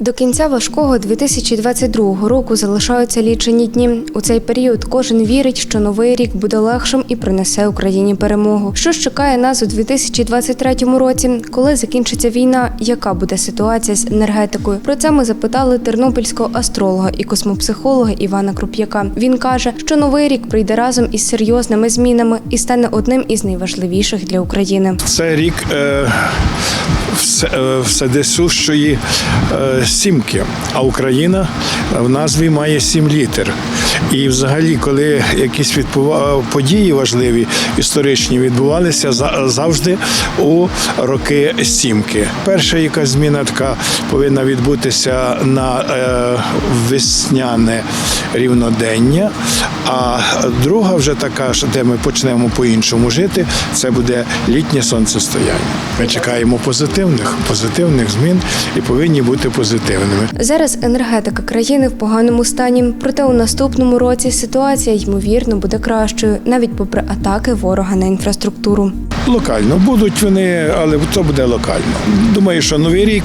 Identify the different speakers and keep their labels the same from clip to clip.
Speaker 1: До кінця важкого 2022 року залишаються лічені дні. У цей період кожен вірить, що новий рік буде легшим і принесе Україні перемогу. Що ж чекає нас у 2023 році, коли закінчиться війна? Яка буде ситуація з енергетикою? Про це ми запитали тернопільського астролога і космопсихолога Івана Круп'яка. Він каже, що новий рік прийде разом із серйозними змінами і стане одним із найважливіших для України.
Speaker 2: Це рік е, все, е, вседесущої е, сімки, а Україна в назві має сім літер. І взагалі, коли якісь відбува... події важливі, історичні відбувалися за- завжди у роки сімки. Перша якась зміна така повинна відбутися на е, весняне рівнодення, а друга вже така, де ми почнемо по-іншому жити, це буде літнє сонцестояння. Ми чекаємо позитивних, позитивних змін і повинні бути позитивними.
Speaker 1: Зараз енергетика країни в поганому стані, проте у наступному році ситуація ймовірно буде кращою, навіть попри атаки ворога на інфраструктуру.
Speaker 2: Локально будуть вони, але то буде локально. Думаю, що новий рік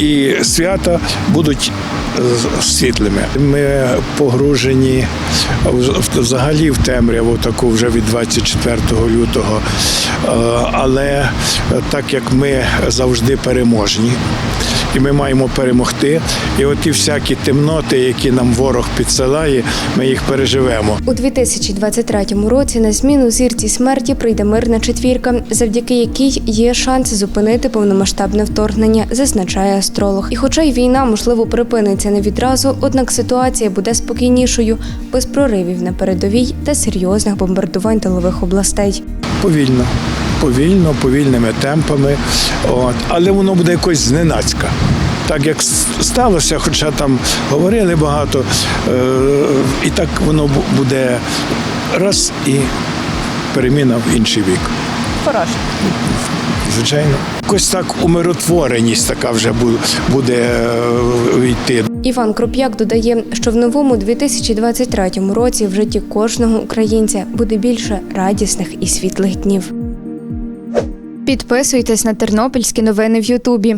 Speaker 2: і свята будуть світлими. Ми погружені взагалі в темряву таку вже від 24 лютого. Е, Але так як ми завжди переможні. І ми маємо перемогти. І от ті всякі темноти, які нам ворог підсилає, ми їх переживемо.
Speaker 1: У 2023 році на зміну зірці смерті прийде мирна четвірка, завдяки якій є шанс зупинити повномасштабне вторгнення, зазначає астролог. І хоча й війна можливо припиниться не відразу, однак ситуація буде спокійнішою, без проривів на передовій та серйозних бомбардувань тилових областей.
Speaker 2: повільно, повільно, повільними темпами. От. Але воно буде якось зненацька. Так як сталося, хоча там говорили багато, е- і так воно буде раз і переміна в інший вік.
Speaker 3: Хороше.
Speaker 2: Звичайно. Якось так умиротвореність така вже бу- буде е, йти.
Speaker 1: Іван Круп'як додає, що в новому 2023 році в житті кожного українця буде більше радісних і світлих днів. Підписуйтесь на тернопільські новини в Ютубі.